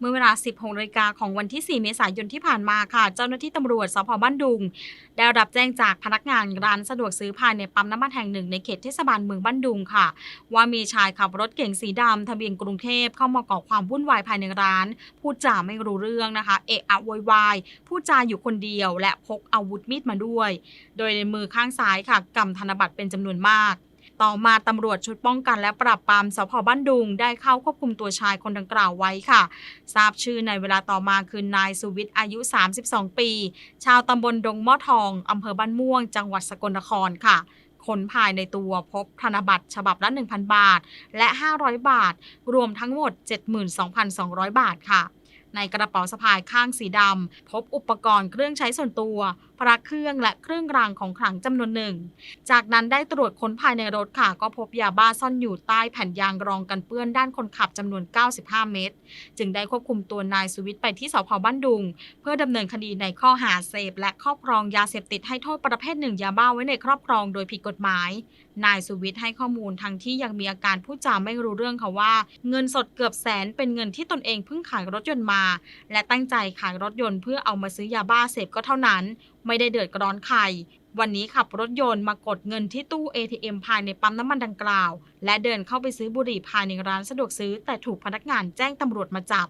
เมื่อเวลา 16นาฬิกาของวันที่ 4 เมษายนที่ผ่านมาค่ะ เจ้าหน้าที่ตำรวจสพบ้านดุง ได้รับแจ้งจากพนักงานร้านสะดวกซื้อภายในปั๊มน้ำมันแห่งหนึ่งในเขตเทศบาลเมืองบ้านดุงค่ะ ว่ามีชายขับรถเก๋งสีดำทะเบียนกรุงเทพเข้ามาก่อความวุ่นวายภายในร้าน พูดจาไม่รู้เรื่องนะคะ เอะอะโวยวายพูดจาอยู่คนเดียว และพกอาวุธมีดมาด้วย โดยในมือข้างซ้ายค่ะกำธนบัตรเป็นจำนวนมาก ต่อมาตำรวจชุดป้องกันและปราบปรามสพบ้านดุง ได้เข้าควบคุมตัวชายคนดังกล่าวไว้ค่ะ ทราบชื่อในเวลาต่อมาคือนายสุวิทย์อายุ 32 ปี ชาวตำบลดงหม้อทองอำเภอบ้านม่วง จังหวัดสกลนครค่ะคนภายในตัวพบธนบัตรฉบับละ 1,000 บาท และ 500 บาท รวมทั้งหมด 72,200 บาทค่ะ ในกระเป๋าสะพายข้างสีดำพบอุปกรณ์เครื่องใช้ส่วนตัว พระเครื่องและเครื่องรางของขลังจำนวนหนึ่ง จากนั้นได้ตรวจค้นภายในรถค่ะ ก็พบยาบ้าซ่อนอยู่ใต้แผ่นยางรองกันเปื้อนด้านคนขับจำนวน 95 เม็ด จึงได้ควบคุมตัวนายสุวิทย์ไปที่สพบ้านดุง เพื่อดำเนินคดีในข้อหาเสพ และครอบครองยาเสพติดให้โทษประเภทหนึ่งยาบ้าไว้ในครอบครองโดยผิดกฎหมาย นายสุวิทย์ให้ข้อมูลทั้งที่ยังมีอาการพูดจาไม่รู้เรื่องค่ะว่า เงินสดเกือบแสนเป็นเงินที่ตนเองเพิ่งขายรถยนต์มา และตั้งใจขายรถยนต์เพื่อเอามาซื้อยาบ้าเสพก็เท่านั้นไม่ได้เดือดร้อนใคร วันนี้ขับรถยนต์มากดเงินที่ตู้ ATM ภายในปั๊มน้ำมันดังกล่าว และเดินเข้าไปซื้อบุหรี่ภายในร้านสะดวกซื้อ แต่ถูกพนักงานแจ้งตำรวจมาจับ